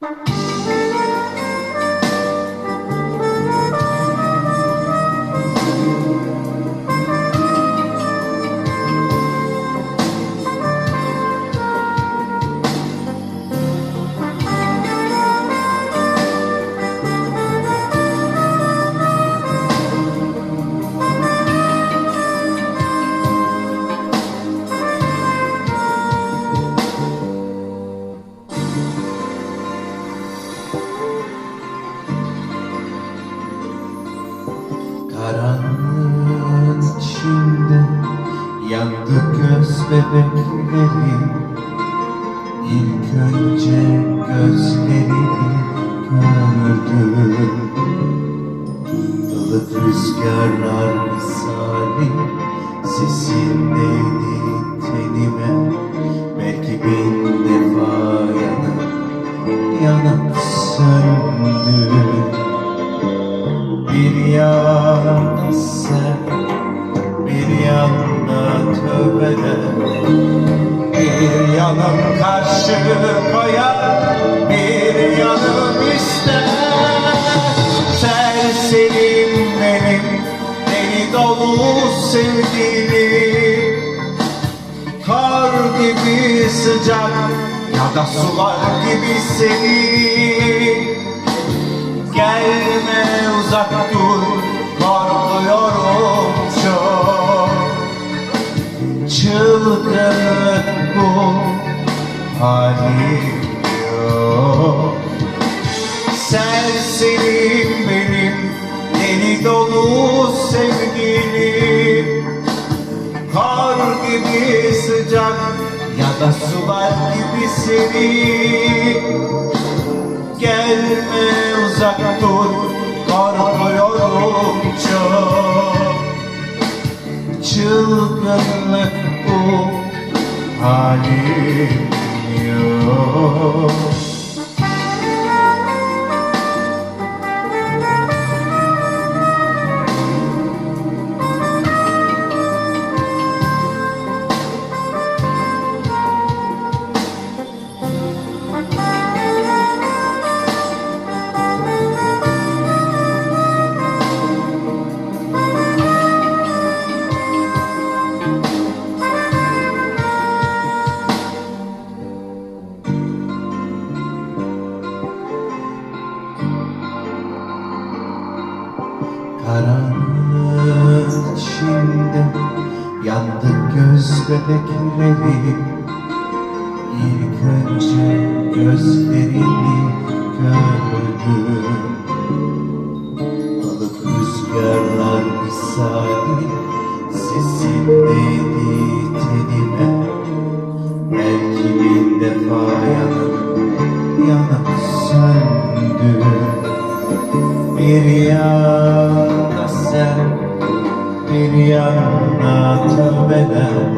Karanlığın göz bebekleri İlk önce gözlerini gördüm Ilık rüzgarlar misali Sesindeydi tenime Belki bin defa yanıp yanıp söndü yanım karşı koyar, bir yanım ister. Serserim benim, deli dolu sevgilim Kar gibi sıcak ya da sular gibi serin Gelme uzak dur Korkuyorum çok. Çılgınlık bu Halim yok. Serserim benim Deli dolu sevgilim. Kar gibi sıcak Ya da sular gibi serin. Gelme uzak dur Korkuyorum çok. Çılgınlık bu Halim yok Karanlığın içinde yandı göz bebekleri. İlk önce gözlerini gördüm. Alık rüzgarlar misali sesindeydi tenime. Belki bin defa yanıp yanıp söndü bir yanda sen, bir yanda tövbeler.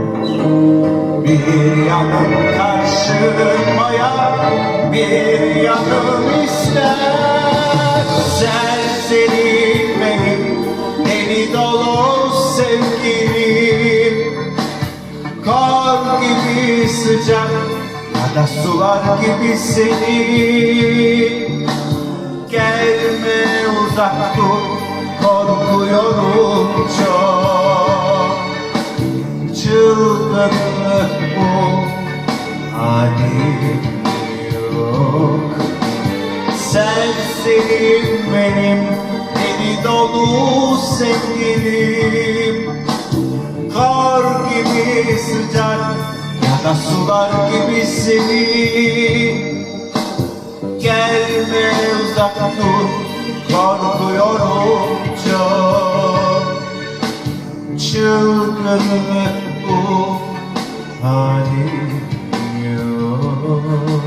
Bir yanım karşı koyar, bir yanım ister. Serseri benim, deli dolu sevgilim. Kar gibi sıcak, ya da sular gibi senin uzak dur Korkuyorum çok. Çılgınlık bu Halim yok. Sensin benim Deli dolu sevgilim. Kar gibi sıcak Ya da sular gibi senin Gelme uzak dur Korkuyorum çok Çılgınlık bu Halim yok